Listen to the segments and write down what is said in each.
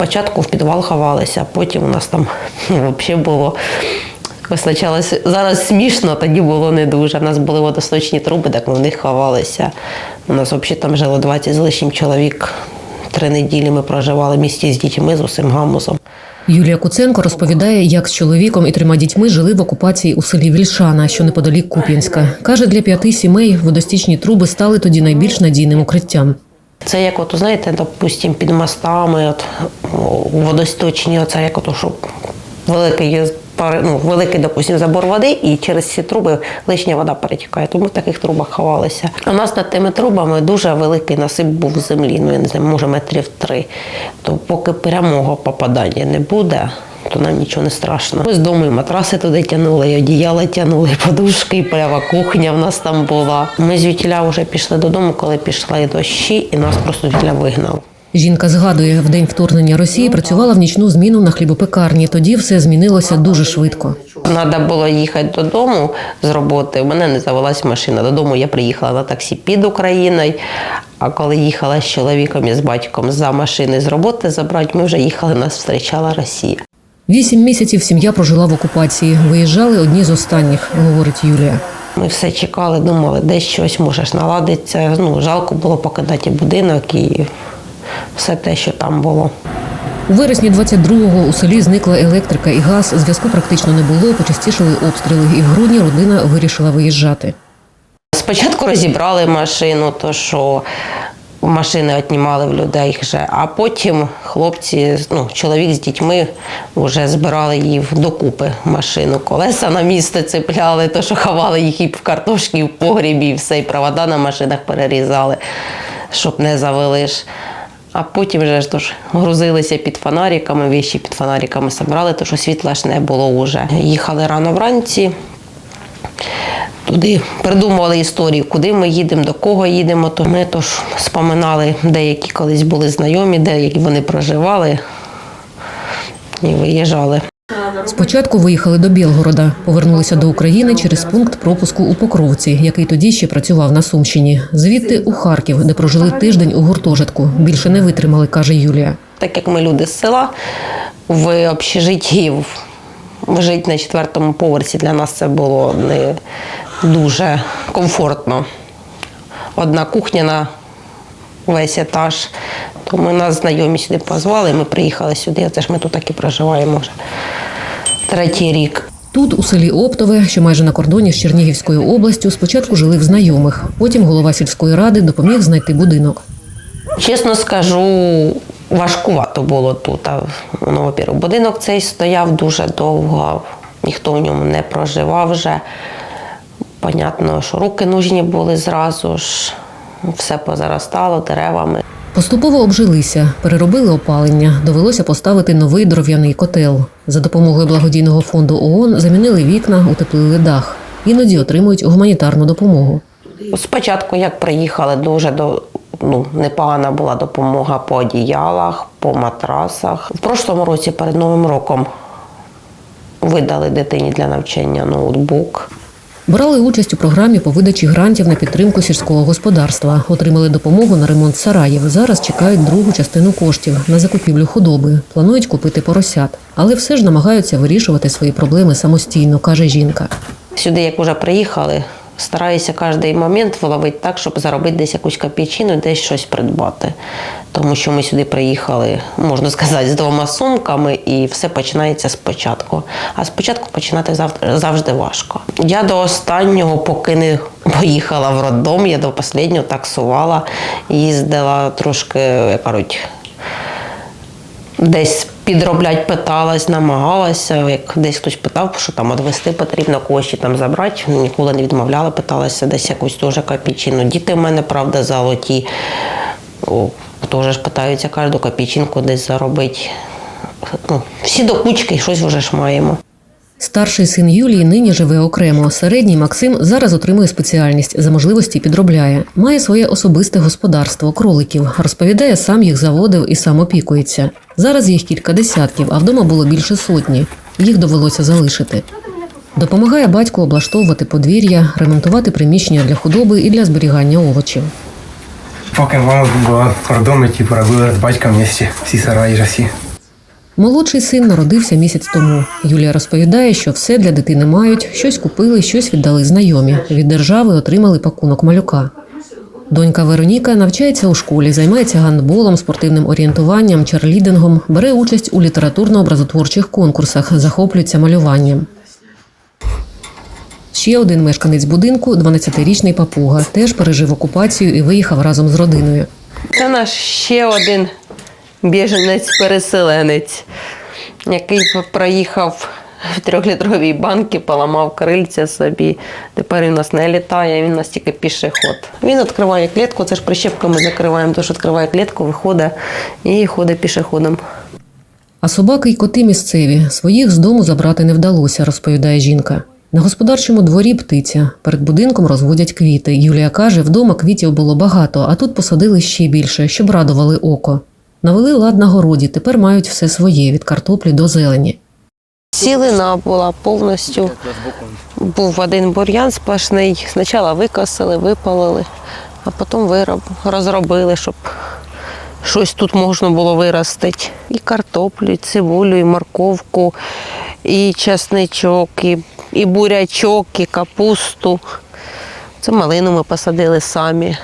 Спочатку в підвал ховалися, потім у нас там ну, взагалі було. Визначалось, зараз смішно, тоді було не дуже. У нас були водосточні труби, так ми в них ховалися. У нас взагалі там жило 20 з лишнім чоловік. Три неділі ми проживали в місті з дітьми, з усім гамузом. Юлія Куценко розповідає, як з чоловіком і трьома дітьми жили в окупації у селі Вільшана, що неподалік Куп'янська. Каже, для п'яти сімей водостічні труби стали тоді найбільш надійним укриттям. Це як, от, знаєте, допустим, під мостами, от, водосточні, оце як от, що великий, ну, великий, допустим, забор води, і через ці труби лишня вода перетікає. Тому в таких трубах ховалися. У нас над тими трубами дуже великий насип був землі, ну я не знаю, може метрів три. То поки прямого попадання не буде. То нам нічого не страшно. Ми з дому і матраси туди тягнули, і одіяла тягнули, і подушки, і пряма кухня в нас там була. Ми звідтіля вже пішли додому, коли пішли дощі, і нас просто звідтіля вигнав. Жінка згадує, в день вторгнення Росії працювала в нічну зміну на хлібопекарні. Тоді все змінилося дуже швидко. Треба було їхати додому з роботи. У мене не завелась машина. Додому я приїхала на таксі під Україною. А коли їхала з чоловіком і з батьком за машини з роботи забрати, ми вже їхали, нас зустрічала Росія. Вісім місяців сім'я прожила в окупації. Виїжджали одні з останніх, говорить Юлія. Ми все чекали, думали, десь щось можеш наладитися. Ну, жалко було покидати будинок і все те, що там було. У вересні 22-го у селі зникла електрика і газ. Зв'язку практично не було. Почастішили обстріли, і в грудні родина вирішила виїжджати. Спочатку розібрали машину, то що машини віднімали в людей вже, а потім хлопці, ну, чоловік з дітьми вже збирали її докупи машину. Колеса на місце цепляли, то що ховали їх і в картошки, і в погрібі, і все, і провода на машинах перерізали, щоб не завели ж. А потім вже ж то ж грузилися під фонариками, віші під фонариками забрали, то що світла ж не було вже. Їхали рано вранці, туди придумували історію, куди ми їдемо, до кого їдемо. То ми тож споминали, деякі колись були знайомі, деякі вони проживали і виїжджали. Спочатку виїхали до Білгорода, повернулися до України через пункт пропуску у Покровці, який тоді ще працював на Сумщині. Звідти у Харків, де прожили тиждень у гуртожитку. Більше не витримали, каже Юлія. Так як ми люди з села, в общежитті жити на четвертому поверсі для нас це було не дуже комфортно. Одна кухня на весь етаж. То ми нас знайомі сюди позвали, ми приїхали сюди. Це ж ми тут так і проживаємо вже третій рік. Тут, у селі Оптове, що майже на кордоні з Чернігівською областю, спочатку жили в знайомих. Потім голова сільської ради допоміг знайти будинок. Чесно скажу, важкувато було тут. Ну, во-первых, будинок цей стояв дуже довго, ніхто в ньому не проживав вже. Понятно, що руки нужні були зразу ж, все позаростало деревами. Поступово обжилися, переробили опалення. Довелося поставити новий дров'яний котел. За допомогою благодійного фонду ООН замінили вікна, утеплили дах. Іноді отримують гуманітарну допомогу. Спочатку, як приїхали, дуже до, ну, непогана була допомога по одіялах, по матрасах. В прошлому році, перед Новим роком, видали дитині для навчання ноутбук. Брали участь у програмі по видачі грантів на підтримку сільського господарства. Отримали допомогу на ремонт сараїв. Зараз чекають другу частину коштів на закупівлю худоби. Планують купити поросят, але все ж намагаються вирішувати свої проблеми самостійно, каже жінка. Сюди, як вже приїхали, стараюся кожен момент вловити так, щоб заробити десь якусь копійчину, десь щось придбати. Тому що ми сюди приїхали, можна сказати, з двома сумками, і все починається спочатку. А спочатку починати завжди, важко. Я до останнього, поки не поїхала в роддом, я до останнього таксувала, їздила трошки, як кажуть, десь підроблять питалась, намагалася. Як десь хтось питав, що там відвести потрібно кошти там забрати. Ніколи не відмовляла, питалася десь якусь теж копійчину. Діти в мене, правда, золоті. О, Теж питаються кожну копійчинку десь заробити. Ну, всі до кучки щось вже ж маємо. Старший син Юлії нині живе окремо. Середній Максим зараз отримує спеціальність за можливості підробляє. Має своє особисте господарство кроликів. Розповідає, сам їх заводив і сам опікується. Зараз їх кілька десятків, а вдома було більше сотні. Їх довелося залишити. Допомагає батьку облаштовувати подвір'я, ремонтувати приміщення для худоби і для зберігання овочів. Поки мама була в роддомі, типу, робили з батьком вместе всі сараї всі. Молодший син народився місяць тому. Юлія розповідає, що все для дитини мають, щось купили, щось віддали знайомі. Від держави отримали пакунок малюка. Донька Вероніка навчається у школі, займається гандболом, спортивним орієнтуванням, черлідингом, бере участь у літературно-образотворчих конкурсах, захоплюється малюванням. Ще один мешканець будинку, 12-річний папуга, теж пережив окупацію і виїхав разом з родиною. Це наш ще один біженець-переселенець, який проїхав в трьохлітровій банки, поламав крильця собі. Тепер він у нас не літає, він у нас тільки пішоход. Він відкриває клітку, це ж прищепками закриваємо, тож відкриває клітку, виходить і ходить пішоходом. А собаки й коти місцеві своїх з дому забрати не вдалося, розповідає жінка. На господарчому дворі птиця. Перед будинком розводять квіти. Юлія каже, вдома квітів було багато, а тут посадили ще більше, щоб радували око. Навели лад на городі, тепер мають все своє від картоплі до зелені. Сілина була повністю. Був один бур'ян сплошний. Спочатку викосили, випалили, а потім вироб, розробили, щоб щось тут можна було виростити. І картоплю, і цибулю, і морковку, і чесничок, і, і бурячок, і капусту. Це малину ми посадили самі.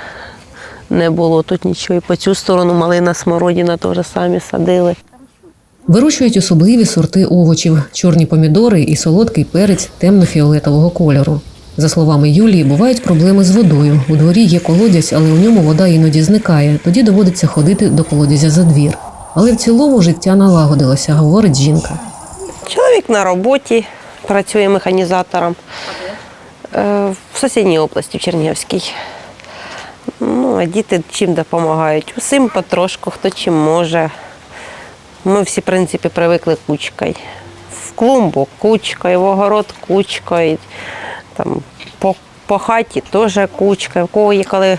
Не було тут нічого. І по цю сторону малина, смородина теж самі садили. Вирощують особливі сорти овочів, чорні помідори і солодкий перець темно-фіолетового кольору. За словами Юлії, бувають проблеми з водою. У дворі є колодязь, але у ньому вода іноді зникає. Тоді доводиться ходити до колодязя за двір. Але в цілому життя налагодилося, говорить жінка. Чоловік на роботі працює механізатором Е, в сусідній області, в Чернігівській. Ну, а діти чим допомагають? Усім потрошку, хто чим може. Ми всі, в принципі, привикли кучкою. В клумбу кучкою, в огород кучкою, там, по, по хаті теж кучка. В кого є коли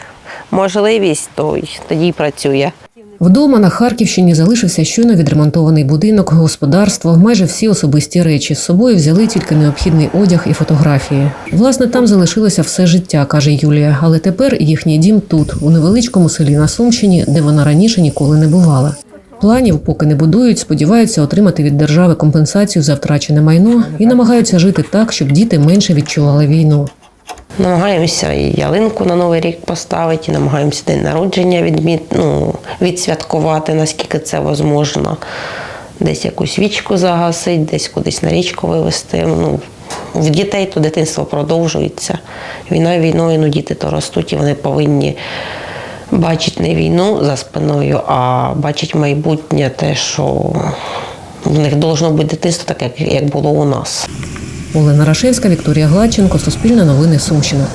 можливість, то тоді й працює. Вдома на Харківщині залишився щойно відремонтований будинок, господарство, майже всі особисті речі. З собою взяли тільки необхідний одяг і фотографії. Власне, там залишилося все життя, каже Юлія. Але тепер їхній дім тут, у невеличкому селі на Сумщині, де вона раніше ніколи не бувала. Планів поки не будують, сподіваються отримати від держави компенсацію за втрачене майно і намагаються жити так, щоб діти менше відчували війну. Намагаємося і ялинку на Новий рік поставити, і намагаємося день народження відміт, ну, відсвяткувати, наскільки це можливо. Десь якусь вічку загасити, десь кудись на річку вивезти. Ну, в дітей то дитинство продовжується. Війна війною, ну діти то ростуть і вони повинні бачити не війну за спиною, а бачити майбутнє, те, що в них должно бути дитинство таке, як було у нас. Олена Рашевська, Вікторія Гладченко, Суспільне новини Сумщина.